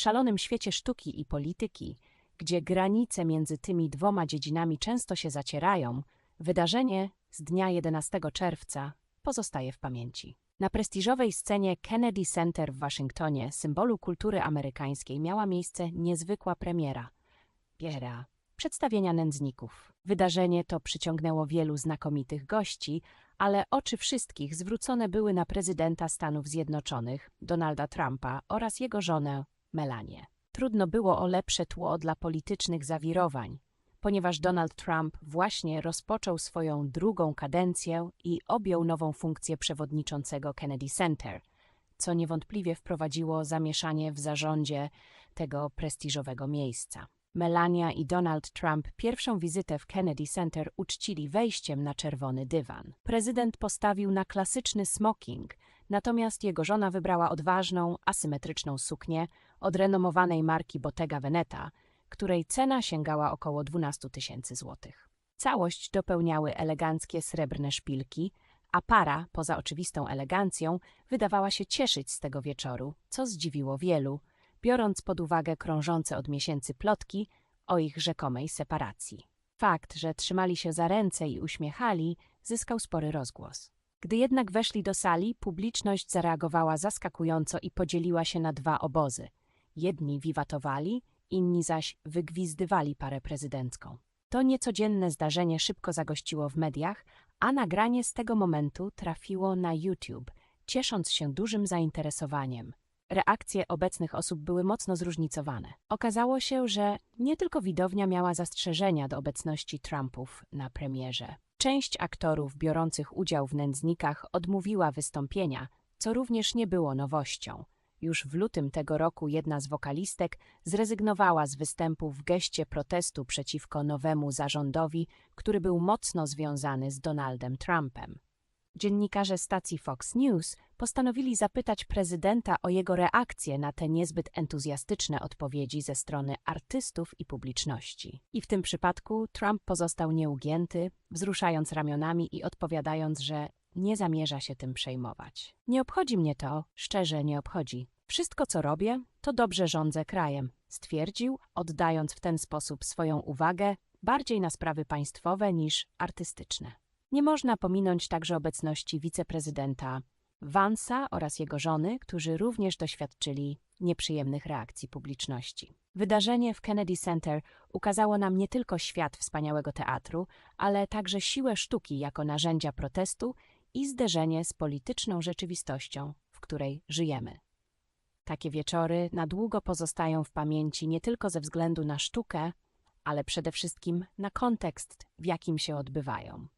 szalonym świecie sztuki i polityki, gdzie granice między tymi dwoma dziedzinami często się zacierają, wydarzenie z dnia 11 czerwca pozostaje w pamięci. Na prestiżowej scenie Kennedy Center w Waszyngtonie, symbolu kultury amerykańskiej, miała miejsce niezwykła premiera. Biera przedstawienia nędzników. Wydarzenie to przyciągnęło wielu znakomitych gości, ale oczy wszystkich zwrócone były na prezydenta Stanów Zjednoczonych, Donalda Trumpa oraz jego żonę, Melanię. Trudno było o lepsze tło dla politycznych zawirowań, ponieważ Donald Trump właśnie rozpoczął swoją drugą kadencję i objął nową funkcję przewodniczącego Kennedy Center, co niewątpliwie wprowadziło zamieszanie w zarządzie tego prestiżowego miejsca. Melania i Donald Trump pierwszą wizytę w Kennedy Center uczcili wejściem na czerwony dywan. Prezydent postawił na klasyczny smoking, natomiast jego żona wybrała odważną, asymetryczną suknię od renomowanej marki Bottega Veneta, której cena sięgała około 12 tysięcy złotych. Całość dopełniały eleganckie srebrne szpilki, a para, poza oczywistą elegancją, wydawała się cieszyć z tego wieczoru, co zdziwiło wielu, biorąc pod uwagę krążące od miesięcy plotki o ich rzekomej separacji. Fakt, że trzymali się za ręce i uśmiechali, zyskał spory rozgłos. Gdy jednak weszli do sali, publiczność zareagowała zaskakująco i podzieliła się na dwa obozy. Jedni wiwatowali, inni zaś wygwizdywali parę prezydencką. To niecodzienne zdarzenie szybko zagościło w mediach, a nagranie z tego momentu trafiło na YouTube, ciesząc się dużym zainteresowaniem. Reakcje obecnych osób były mocno zróżnicowane. Okazało się, że nie tylko widownia miała zastrzeżenia do obecności Trumpów na premierze. Część aktorów biorących udział w nędznikach odmówiła wystąpienia, co również nie było nowością. Już w lutym tego roku jedna z wokalistek zrezygnowała z występu w geście protestu przeciwko nowemu zarządowi, który był mocno związany z Donaldem Trumpem. Dziennikarze stacji Fox News postanowili zapytać prezydenta o jego reakcję na te niezbyt entuzjastyczne odpowiedzi ze strony artystów i publiczności. I w tym przypadku Trump pozostał nieugięty, wzruszając ramionami i odpowiadając, że nie zamierza się tym przejmować. Nie obchodzi mnie to, szczerze nie obchodzi. Wszystko, co robię, to dobrze rządzę krajem, stwierdził, oddając w ten sposób swoją uwagę bardziej na sprawy państwowe niż artystyczne. Nie można pominąć także obecności wiceprezydenta Vansa oraz jego żony, którzy również doświadczyli nieprzyjemnych reakcji publiczności. Wydarzenie w Kennedy Center ukazało nam nie tylko świat wspaniałego teatru, ale także siłę sztuki jako narzędzia protestu i zderzenie z polityczną rzeczywistością, w której żyjemy. Takie wieczory na długo pozostają w pamięci nie tylko ze względu na sztukę, ale przede wszystkim na kontekst, w jakim się odbywają.